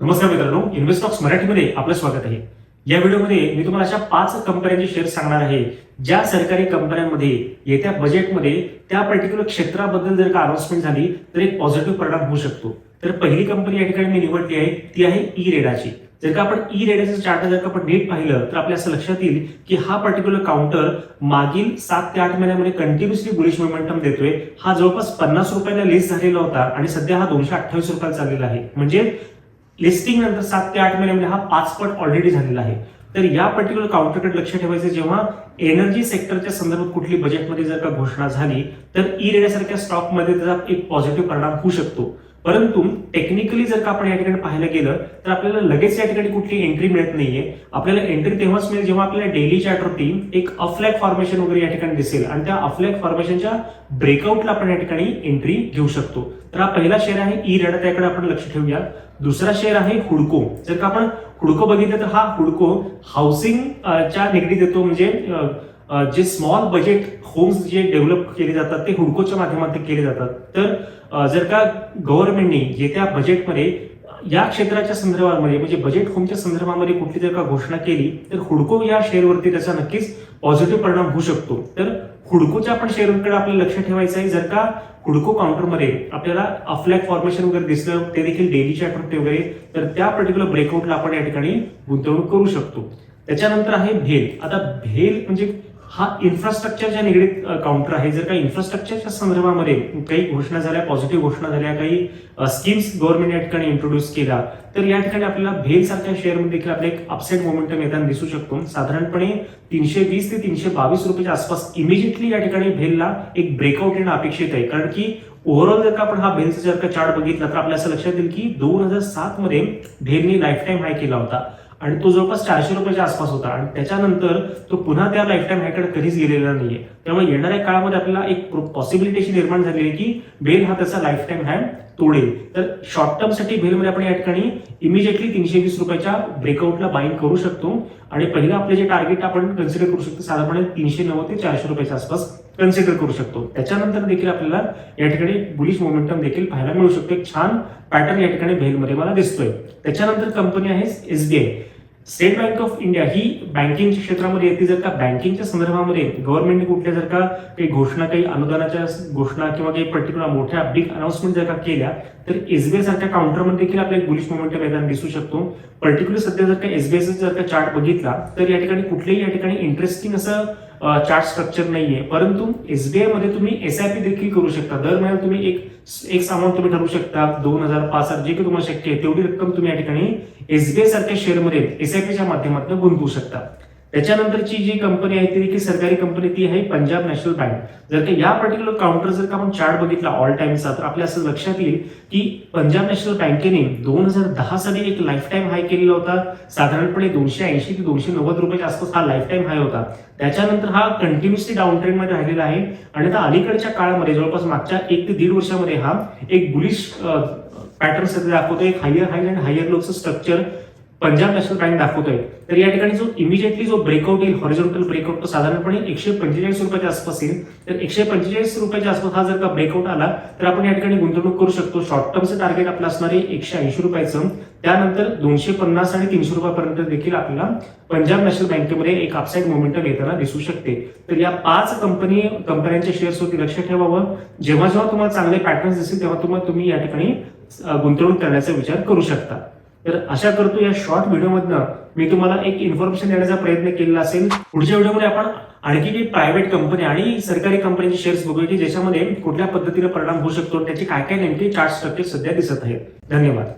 नमस्कार मित्रांनो इन्व्हेस्टॉक्स मराठीमध्ये आपलं स्वागत आहे. या व्हिडिओमध्ये मी तुम्हाला अशा पाच कंपन्यांचे शेअर सांगणार आहे ज्या सरकारी कंपन्यांमध्ये येत्या बजेटमध्ये त्या पर्टिक्युलर क्षेत्राबद्दल जर का अनाउन्समेंट झाली तर एक पॉझिटिव्ह परिणाम होऊ शकतो. तर पहिली कंपनी या ठिकाणी मी निवडली आहे ती आहे ई रेडाची जर का आपण ई रेडाचं चार्ट जर का आपण नीट पाहिलं तर आपल्या असं लक्षात येईल की हा पर्टिक्युलर काउंटर मागील सात ते आठ महिन्यामध्ये कंटिन्युअसली बुलिश मोमेंटम देतोय. हा जवळपास पन्नास रुपयाला लिस्ट झालेला होता आणि सध्या हा दोनशे अठ्ठावीस रुपयाला चाललेला आहे. म्हणजे लिस्टिंग नंतर सात ते आठ महिन्यामध्ये म्हणजे हा पाच पट ऑलरेडी झालेला आहे. तर या पर्टिक्युलर काउंटरकडे लक्ष ठेवायचं जेव्हा एनर्जी सेक्टरच्या संदर्भात कुठली बजेटमध्ये जर का घोषणा झाली तर ई रेड्यासारख्या स्टॉकमध्ये त्याचा एक पॉझिटिव्ह परिणाम होऊ शकतो. परंतु टेक्निकली जर का आपण या ठिकाणी पाहायला गेलं तर आपल्याला लगेच या ठिकाणी कुठली एंट्री मिळत नाहीये. आपल्याला एंट्री तेव्हाच मिळेल जेव्हा आपल्याला डेली चार्टवरती एक अफ्लॅग फॉर्मेशन वगैरे या ठिकाणी दिसेल. आणि त्या अफ्लॅग फॉर्मेशनच्या ब्रेकआउटला आपण या ठिकाणी एंट्री घेऊ शकतो. तर हा पहिला शेअर आहे e ई रेडा त्याकडे आपण लक्ष ठेवूया. दुसरा शेअर आहे हुडको. जर का आपण हुडको बघितलं तर हा हुडको हाऊसिंग च्या निगडीत येतो म्हणजे जे स्मॉल बजेट होम्स जे डेव्हलप केले जातात ते हुडकोच्या माध्यमातून केले जातात. तर जर का गव्हर्नमेंटने येत्या बजेटमध्ये या क्षेत्राच्या संदर्भामध्ये म्हणजे बजेट होमच्या संदर्भामध्ये कुठली जर का घोषणा केली तर हुडको या शेअरवरती त्याचा नक्कीच पॉझिटिव्ह परिणाम होऊ शकतो. तर हुडकोच्या आपण शेअरकडे आपल्याला लक्ष ठेवायचं आहे. जर का हुडको काउंटरमध्ये आपल्याला अफ्लॅग फॉर्मेशन वगैरे दिसलं ते देखील डेलीच्या चार्टवरती वगैरे तर त्या पर्टिक्युलर ब्रेकआउटला आपण या ठिकाणी गुंतवणूक करू शकतो. त्याच्यानंतर आहे भेल. आता भेल म्हणजे हा इन्फ्रास्ट्रक्चरच्या निगडीत काउंटर आहे जर का इन्फ्रास्ट्रक्चरच्या संदर्भामध्ये काही घोषणा झाल्या पॉझिटिव्ह घोषणा झाल्या काही स्कीम्स गव्हर्नमेंट या ठिकाणी इंट्रोड्यूस केला तर या ठिकाणी आपल्याला भेल सारख्या शेअरमध्ये देखील आपला एक अपसेट मोमेंटम येताना दिसू शकतो. साधारणपणे तीनशे वीस ते तीनशे बावीस रुपयाच्या आसपास इमिजिएटली या ठिकाणी भेलला एक ब्रेकआउट येणं अपेक्षित आहे. कारण की ओव्हरऑल जर का आपण हा भेलचा जर का चार्ट बघितला तर आपल्या असं लक्षात येईल की दोन हजार सात मध्ये भेलने लाईफ टाईम हाय केला होता. आणि तो जवळपास चारशे रुपयाच्या आसपास होता. आणि त्याच्यानंतर तो पुन्हा त्या लाईफ टाईम हायकडे कधीच गेलेला नाहीये. त्यामुळे येणाऱ्या काळामध्ये आपल्याला एक पॉसिबिलिटी अशी निर्माण झाली आहे की बेल हा त्याचा लाईफ टाईम हाय तोडेल. तर शॉर्ट टर्मसाठी बेलमध्ये आपण या ठिकाणी इमिजिएटली तीनशे वीस रुपयाच्या ब्रेकआउटला बाईंग करू शकतो. आणि पहिलं आपले जे टार्गेट आपण कन्सिडर करू शकतो साधारणपणे तीनशे नव्वद ते चारशे रुपयाच्या आसपास कन्सिडर करू शकतो. त्याच्यानंतर देखील आपल्याला या ठिकाणी बुलिश मोमेंटम देखील पाहायला मिळू शकतो. एक छान पॅटर्न या ठिकाणी भेलमध्ये मला दिसतोय. त्याच्यानंतर कंपनी आहे SBI state bank of India ही बँकिंगच्या क्षेत्रामध्ये येते जर का बँकिंगच्या संदर्भामध्ये गव्हर्नमेंटने कुठल्या जर का काही घोषणा काही अनुदानाच्या घोषणा किंवा काही पर्टिक्युलर मोठ्या बिग अनाउन्समेंट जर का केल्या तर एसबीआय सारख्या काउंटरमध्ये देखील आपल्याला एक बुलिश मोमेंटम येताना दिसू शकतो. पर्टिक्युलर सध्या जर का एसबीआयचा जर का चार्ट बघितला तर या ठिकाणी कुठलेही या ठिकाणी इंटरेस्टिंग असं चार्ट स्ट्रक्चर नाहीये. परंतु एसबीआयमध्ये तुम्ही एसआयपी देखील करू शकता. दर महिन्याला तुम्ही एक एक अमाऊंट तुम्ही ठरवू शकता. दोन हजार पाच हजार जे काही तुम्हाला शक्य आहे तेवढी रक्कम तुम्ही या ठिकाणी एसबीआय सारख्या शेअरमध्ये एसआयपीच्या माध्यमातून गुंतवू शकता. त्याच्यानंतरची जी कंपनी आहे ती देखील सरकारी कंपनी ती आहे पंजाब नॅशनल बँक. जर का या पर्टिक्युलर काउंटर जर का आपण चार्ट बघितला ऑल टाइमचा तर आपल्या असं लक्षात येईल की पंजाब नॅशनल बँकेने दोन हजार दहा साली एक लाईफ टाईम हाय केलेला होता. साधारणपणे दोनशे ऐंशी ते दोनशे नव्वद रुपयाच्या आसपास हा लाईफ टाईम हाय होता. त्याच्यानंतर हा कंटिन्युअसली डाऊन ट्रेंडमध्ये राहिलेला आहे. आणि आता अलीकडच्या काळामध्ये जवळपास मागच्या एक ते दीड वर्षामध्ये हा एक बुलिश पॅटर्न सध्या दाखवतो एक हायर हाय आणि हायर लोकचं स्ट्रक्चर पंजाब नॅशनल बँक दाखवतोय. तर या ठिकाणी जो इमिजिएटली जो ब्रेकआउट येईल हॉरिझॉन्टल ब्रेकआउट तो साधारणपणे एकशे पंचेचाळीस रुपयाच्या आसपास येईल. तर एकशे पंचेचाळीस रुपयाच्या आसपास हा जर का ब्रेकआउट आला तर आपण या ठिकाणी गुंतवणूक करू शकतो. शॉर्ट टर्मचं टार्गेट आपलं असणार आहे एकशे ऐंशी रुपयाचं. त्यानंतर दोनशे पन्नास आणि तीनशे रुपयापर्यंत देखील आपल्याला पंजाब नॅशनल बँकेमध्ये एक अपसाईड मोमेंटम येताना दिसू शकते. तर या पाच कंपनी कंपन्यांच्या शेअर्सवरती लक्ष ठेवावं. जेव्हा जेव्हा तुम्हाला चांगले पॅटर्न्स दिसतील तेव्हा तुम्हाला तुम्ही या ठिकाणी गुंतवणूक करण्याचा विचार करू शकता. तर अशा करतो या शॉर्ट व्हिडिओमधनं मी तुम्हाला एक इन्फॉर्मेशन देण्याचा प्रयत्न केलेला असेल. पुढच्या व्हिडिओमध्ये आपण आणखी काही प्रायव्हेट कंपनी आणि सरकारी कंपनीचे शेअर्स बघूया की ज्याच्यामध्ये कुठल्या पद्धतीने परिणाम होऊ शकतो त्याचे काय काय नेमके चार्ट स्ट्रक्चर सध्या दिसत आहेत. धन्यवाद.